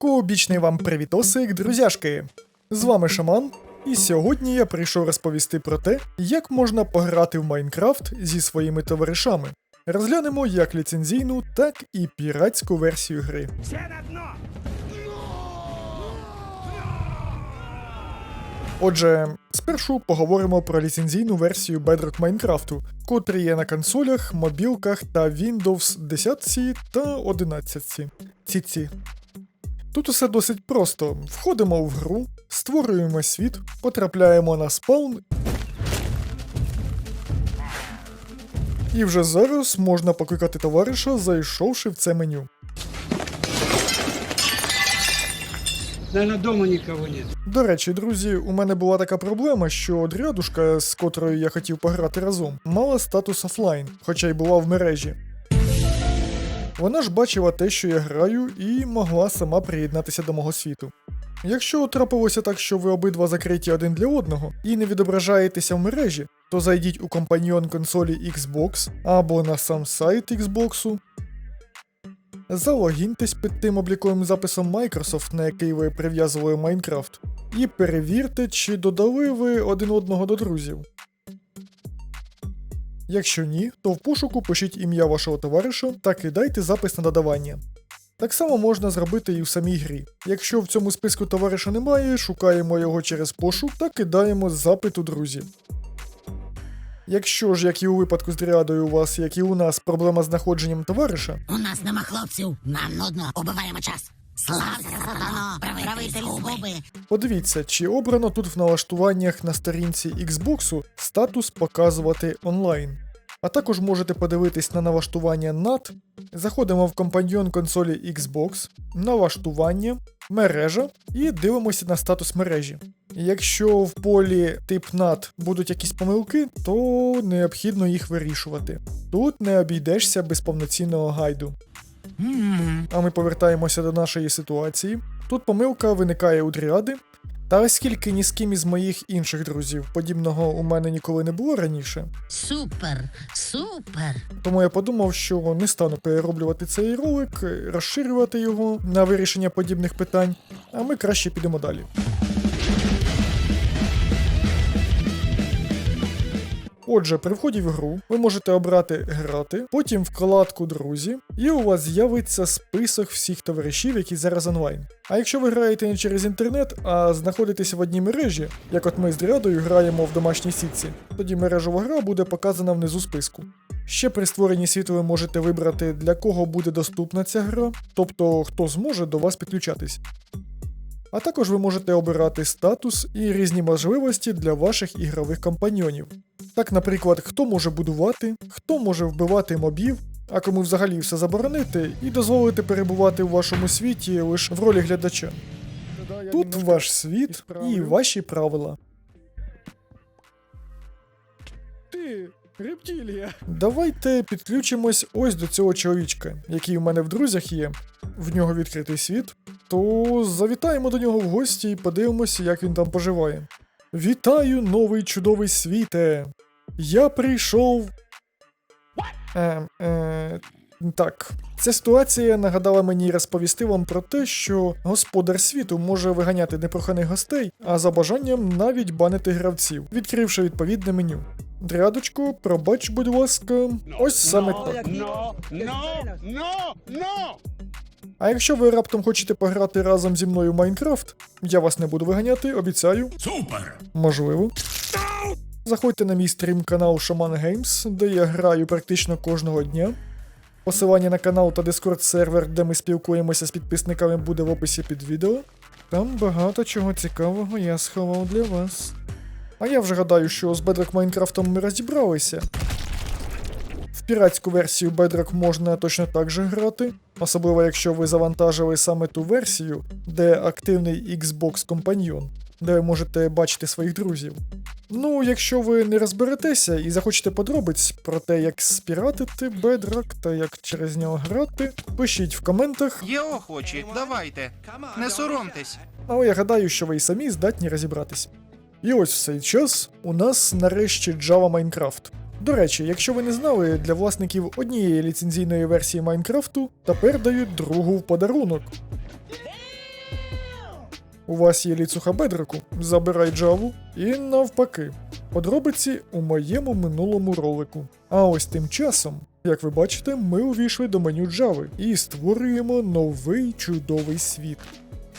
Кубічний вам привітосик, друзяшки! З вами Шаман, і сьогодні я прийшов розповісти про те, як можна пограти в Майнкрафт зі своїми товаришами. Розглянемо як ліцензійну, так і піратську версію гри. Отже, спершу поговоримо про ліцензійну версію Bedrock Майнкрафту, котрі є на консолях, мобілках та Windows 10 та 11. Ці-ці. Тут усе досить просто. Входимо в гру, створюємо світ, потрапляємо на спаун. І вже зараз можна покликати товариша, зайшовши в це меню. Наверное, дома никого нет. До речі, друзі, у мене була така проблема, що дрядушка, з котрою я хотів пограти разом, мала статус офлайн, хоча й була в мережі. Вона ж бачила те, що я граю, і могла сама приєднатися до мого світу. Якщо трапилося так, що ви обидва закриті один для одного і не відображаєтеся в мережі, то зайдіть у компаньйон консолі Xbox або на сам сайт Xbox, Залогіньтесь під тим обліковим записом Microsoft, на який ви прив'язували Minecraft, і перевірте, чи додали ви один одного до друзів. Якщо ні, то в пошуку пишіть ім'я вашого товариша та кидайте запис на додавання. Так само можна зробити і в самій грі. Якщо в цьому списку товариша немає, шукаємо його через пошук та кидаємо запит у друзі. Якщо ж, як і у випадку з дріадою, у вас, як і у нас, проблема з знаходженням товариша, У нас нема хлопців, нам нудно, убиваємо час. Слався сатано, правитель згуби. Подивіться, чи обрано тут в налаштуваннях на сторінці Xbox статус показувати онлайн. А також можете подивитись на налаштування NAT. Заходимо в компаньйон консолі Xbox, налаштування, мережа і дивимося на статус мережі. Якщо в полі тип NAT будуть якісь помилки, то необхідно їх вирішувати. Тут не обійдешся без повноцінного гайду. А ми повертаємося до нашої ситуації. Тут помилка виникає у дріади. Та оскільки ні з ким із моїх інших друзів подібного у мене ніколи не було раніше, Супер, супер. тому я подумав, що не стану перероблювати цей ролик, розширювати його на вирішення подібних питань, а ми краще підемо далі. Отже, при вході в гру ви можете обрати грати, потім вкладку друзі, і у вас з'явиться список всіх товаришів, які зараз онлайн. А якщо ви граєте не через інтернет, а знаходитеся в одній мережі, як от ми з Дрядою граємо в домашній сітці, тоді мережова гра буде показана внизу списку. Ще при створенні світу ви можете вибрати, для кого буде доступна ця гра, тобто хто зможе до вас підключатись. А також ви можете обирати статус і різні можливості для ваших ігрових компаньйонів. Так, наприклад, хто може будувати, хто може вбивати мобів, а кому взагалі все заборонити і дозволити перебувати у вашому світі лише в ролі глядача. Тут ваш світ і ваші правила. Ти, рептилія. Давайте підключимось ось до цього чоловічка, який у мене в друзях є. В нього відкритий світ. То завітаємо до нього в гості і подивимося, як він там поживає. Вітаю, новий чудовий світе! Я прийшов. Е, е, так, ця ситуація нагадала мені розповісти вам про те, що господар світу може виганяти непроханих гостей, а за бажанням навіть банити гравців, відкривши відповідне меню. Дрядочко, пробач, будь ласка, ось саме так. А якщо ви раптом хочете пограти разом зі мною в Майнкрафт, я вас не буду виганяти, обіцяю. Супер! Можливо. Заходьте на мій стрім канал Shaman Games, де я граю практично кожного дня. Посилання на канал та Discord сервер, де ми спілкуємося з підписниками, буде в описі під відео. Там багато чого цікавого я сховав для вас. А я вже гадаю, що з Bedrock Майнкрафтом ми розібралися. В піратську версію Bedrock можна точно так же грати, особливо якщо ви завантажили саме ту версію, де активний Xbox компаньйон, де ви можете бачити своїх друзів. Ну, якщо ви не розберетеся і захочете подробиць про те, як спіратити Bedrock та як через нього грати, пишіть в коментах, Є охочі, давайте. Не соромтесь. але я гадаю, що ви і самі здатні розібратись. І ось в цей час у нас нарешті Java Minecraft. До речі, якщо ви не знали, для власників однієї ліцензійної версії Майнкрафту тепер дають другу в подарунок. У вас є ліцуха бедрику, забирай Java і навпаки. Подробиці у моєму минулому ролику. А ось тим часом, як ви бачите, ми увійшли до меню Java і створюємо новий чудовий світ.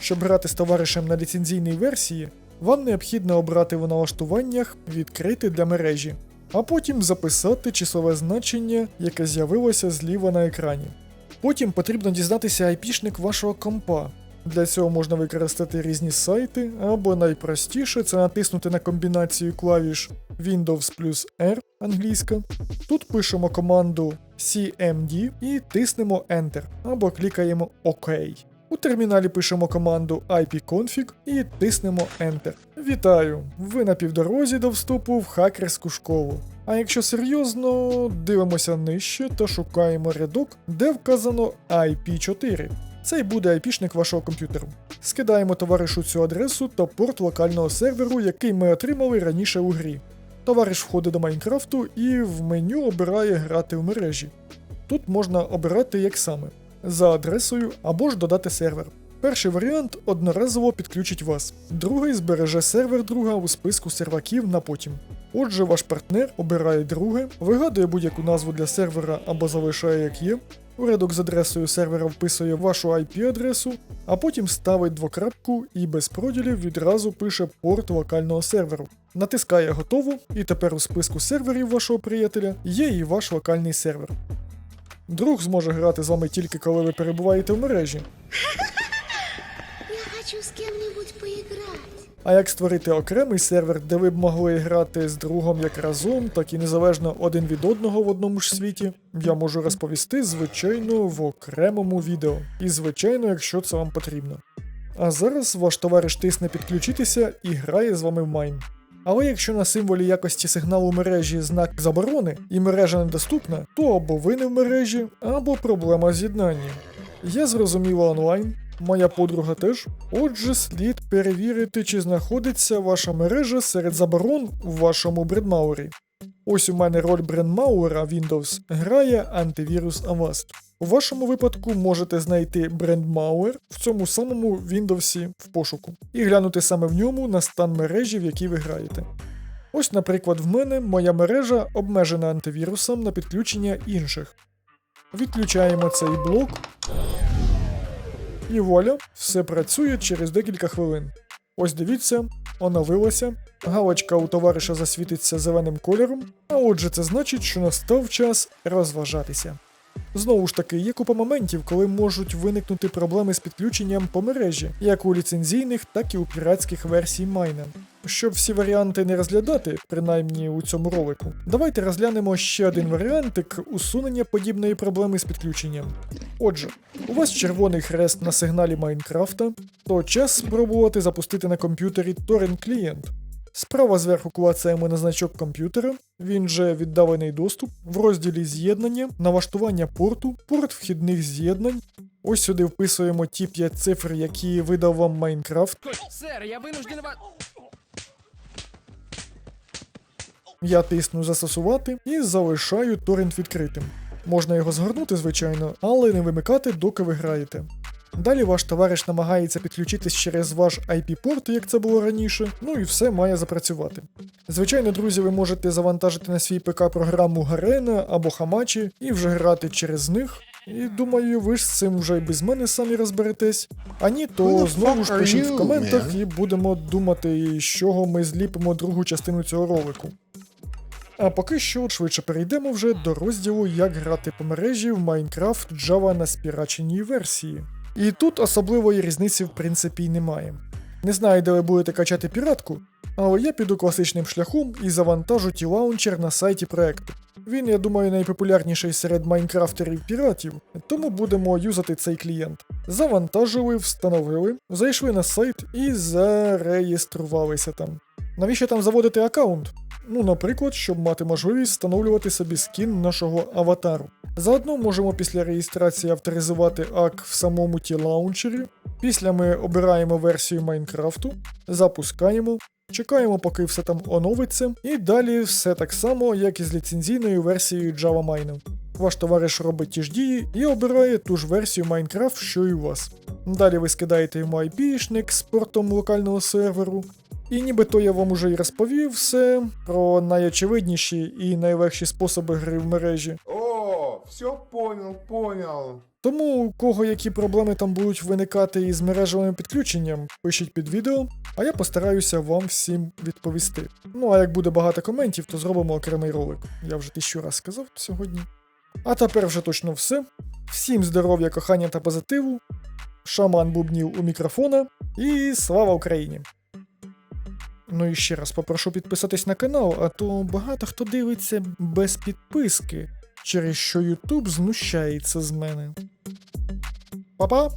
Щоб грати з товаришем на ліцензійній версії, вам необхідно обрати в налаштуваннях відкрити для мережі, а потім записати числове значення, яке з'явилося зліва на екрані. Потім потрібно дізнатися айпішник вашого компа. Для цього можна використати різні сайти, або найпростіше це натиснути на комбінацію клавіш Windows плюс R англійська. Тут пишемо команду CMD і тиснемо Enter, або клікаємо ОК. У терміналі пишемо команду ipconfig і тиснемо Enter. Вітаю! Ви на півдорозі до вступу в хакерську школу. А якщо серйозно, дивимося нижче та шукаємо рядок, де вказано IP4. Це й буде айпішник вашого комп'ютеру. Скидаємо товаришу цю адресу та порт локального серверу, який ми отримали раніше у грі. Товариш входить до Майнкрафту і в меню обирає грати в мережі. Тут можна обирати як саме за адресою або ж додати сервер. Перший варіант одноразово підключить вас, другий збереже сервер друга у списку серваків на потім. Отже, ваш партнер обирає друге, вигадує будь-яку назву для сервера або залишає як є, у рядок з адресою сервера вписує вашу IP-адресу, а потім ставить двокрапку і без проділів відразу пише порт локального серверу. Натискає готово, і тепер у списку серверів вашого приятеля є і ваш локальний сервер. Друг зможе грати з вами тільки коли ви перебуваєте в мережі, хочу с кем-нибудь поиграть. А як створити окремий сервер, де ви б могли грати з другом як разом, так і незалежно один від одного в одному ж світі, я можу розповісти, звичайно, в окремому відео. І звичайно, якщо це вам потрібно. А зараз ваш товариш тисне підключитися і грає з вами в Майн. Але якщо на символі якості сигналу мережі знак заборони і мережа недоступна, то або ви не в мережі, або проблема з'єднання. Я зрозуміла онлайн, моя подруга теж. Отже, слід перевірити, чи знаходиться ваша мережа серед заборон в вашому брендмауері. Ось у мене роль брендмауера Windows грає антивірус Avast. У вашому випадку можете знайти брендмауер в цьому самому Windows в пошуку і глянути саме в ньому на стан мережі, в якій ви граєте. Ось, наприклад, в мене моя мережа обмежена антивірусом на підключення інших. Відключаємо цей блок. І вуаля, все працює через декілька хвилин. Ось дивіться, оновилося. Галочка у товариша засвітиться зеленим кольором, а отже, це значить, що настав час розважатися. Знову ж таки, є купа моментів, коли можуть виникнути проблеми з підключенням по мережі, як у ліцензійних, так і у піратських версій майна. Щоб всі варіанти не розглядати, принаймні у цьому ролику, давайте розглянемо ще один варіантик усунення подібної проблеми з підключенням. Отже, у вас червоний хрест на сигналі Майнкрафта, то час спробувати запустити на комп'ютері торрент клієнт. Справа зверху клацаємо на значок комп'ютера, він же віддалений доступ, в розділі з'єднання, налаштування порту, порт вхідних з'єднань. Ось сюди вписуємо ті 5 цифр, які видав вам Майнкрафт. Сэр, я вынужден вас... Я тисну застосувати і залишаю торрент відкритим. Можна його згорнути, звичайно, але не вимикати, доки ви граєте. Далі ваш товариш намагається підключитись через ваш IP-порт, як це було раніше, ну і все має запрацювати. Звичайно, друзі, ви можете завантажити на свій ПК програму Garena або Hamachi і вже грати через них. І думаю, ви ж з цим вже без мене самі розберетесь. А ні, то знову ж пишіть в коментах і будемо думати, з чого ми зліпимо другу частину цього ролику. А поки що швидше перейдемо вже до розділу Як грати по мережі в Minecraft Java на спіраченій версії. І тут особливої різниці в принципі немає. Не знаю, де ви будете качати піратку, але я піду класичним шляхом і завантажу ті лаунчер на сайті проекту. Він, я думаю, найпопулярніший серед майнкрафтерів піратів, тому будемо юзати цей клієнт. Завантажили, встановили, зайшли на сайт і зареєструвалися там. Навіщо там заводити аккаунт? Ну, наприклад, щоб мати можливість встановлювати собі скін нашого аватару. Заодно можемо після реєстрації авторизувати ак в самому ті лаунчері. Після ми обираємо версію Майнкрафту, запускаємо, чекаємо, поки все там оновиться, і далі все так само, як і з ліцензійною версією Java Mine. Ваш товариш робить ті ж дії і обирає ту ж версію Майнкрафт, що і у вас. Далі ви скидаєте йому IP-шник з портом локального серверу. І нібито я вам уже й розповів все про найочевидніші і найлегші способи гри в мережі. О, все понял, понял. Тому у кого які проблеми там будуть виникати із мережевим підключенням, пишіть під відео, а я постараюся вам всім відповісти. Ну а як буде багато коментів, то зробимо окремий ролик. Я вже тисячу раз сказав сьогодні. А тепер вже точно все. Всім здоров'я, кохання та позитиву. Шаман бубнів у мікрофона і слава Україні! Ну і ще раз попрошу підписатись на канал, а то багато хто дивиться без підписки, через що YouTube знущається з мене. Па-па!